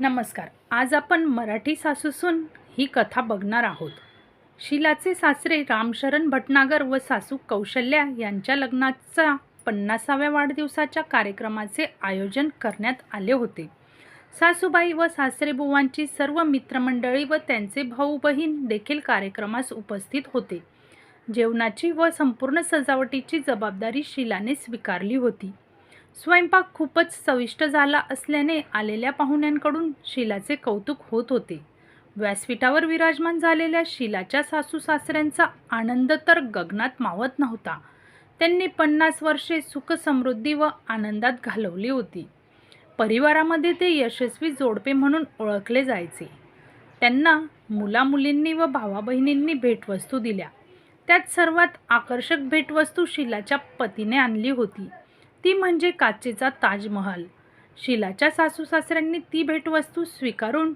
नमस्कार. आज आपण मराठी सासूसून ही कथा बघणार आहोत. शीलाचे सासरे रामशरण भटनागर व सासू कौशल्या यांच्या लग्नाचा पन्नासाव्या वाढदिवसाच्या कार्यक्रमाचे आयोजन करण्यात आले होते. सासूबाई व सासरेबुवांची सर्व मित्रमंडळी व त्यांचे भाऊ बहीण देखील कार्यक्रमास उपस्थित होते. जेवणाची व संपूर्ण सजावटीची जबाबदारी शीलाने स्वीकारली होती. स्वयंपाक खूपच चविष्ट झाला असल्याने आलेल्या पाहुण्यांकडून शिलाचे कौतुक होत होते. व्यासपीठावर विराजमान झालेल्या शिलाच्या सासू सासऱ्यांचा आनंद तर गगनात मावत नव्हता. त्यांनी पन्नास वर्षे सुखसमृद्धी व आनंदात घालवली होती. परिवारामध्ये ते यशस्वी जोडपे म्हणून ओळखले जायचे. त्यांना मुलामुलींनी व भावा बहिणींनी भेटवस्तू दिल्या. त्यात सर्वात आकर्षक भेटवस्तू शिलाच्या पतीने आणली होती. ती म्हणजे काचेचा ताजमहल. शिलाच्या सासू सासऱ्यांनी ती भेटवस्तू स्वीकारून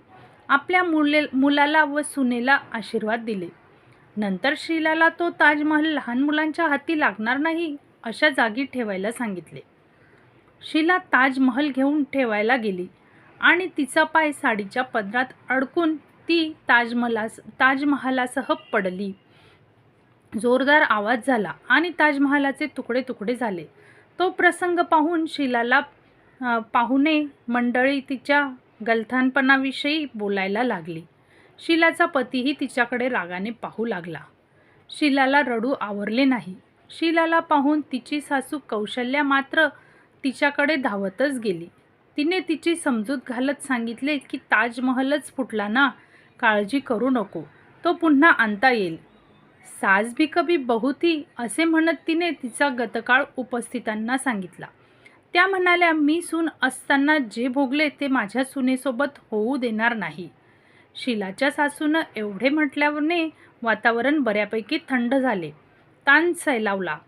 आपल्या मुले मुलाला व सुनेला आशीर्वाद दिले. नंतर शिलाला तो ताजमहल लहान मुलांच्या हाती लागणार नाही अशा जागी ठेवायला सांगितले. शिला ताजमहल घेऊन ठेवायला गेली आणि तिचा पाय साडीच्या पदरात अडकून ती ताजमहलास ताजमहालासह पडली. जोरदार आवाज झाला आणि ताजमहालाचे तुकडे तुकडे झाले. तो प्रसंग पाहून शिलाला पाहुणे मंडळी तिच्या गलथानपणाविषयी बोलायला लागली. शिलाचा पतीही तिच्याकडे रागाने पाहू लागला. शिलाला रडू आवरले नाही. शिलाला पाहून तिची सासू कौशल्या मात्र तिच्याकडे धावतच गेली. तिने तिची समजूत घालत सांगितले की ताजमहलच फुटला ना काळजी करू नको. तो पुन्हा आणता येईल. सास भी कभी बहुती असे म्हणत तिने तिचा गतकाळ उपस्थितांना सांगितला. त्या म्हणाल्या मी सून असताना जे भोगले ते माझ्या सुनेसोबत होऊ देणार नाही. शिलाच्या सासूनं एवढे म्हटल्याने वातावरण बऱ्यापैकी थंड झाले. ताण सैलावला.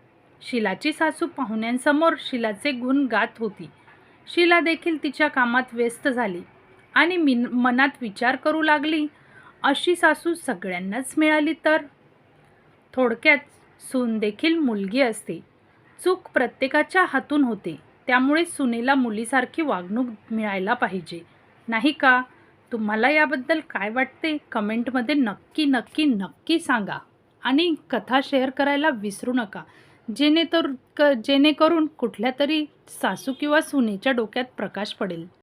शिलाची सासू पाहुण्यांसमोर शिलाचे गुण गात होती. शिला देखील तिच्या कामात व्यस्त झाली आणि मिन मनात विचार करू लागली. अशी सासू सगळ्यांनाच मिळाली तर थोडक्यात सून देखील मुलगी असते. चूक प्रत्येकाच्या हातून होते. त्यामुळे सुनेला मुलीसारखी वागणूक मिळायला पाहिजे. नाही का? तुम्हाला याबद्दल काय वाटते? कमेंटमध्ये नक्की नक्की नक्की सांगा. आणि कथा शेअर करायला विसरू नका. जेणेतर क जेणेकरून कुठल्या तरी सासू किंवा सुनेच्या डोक्यात प्रकाश पडेल.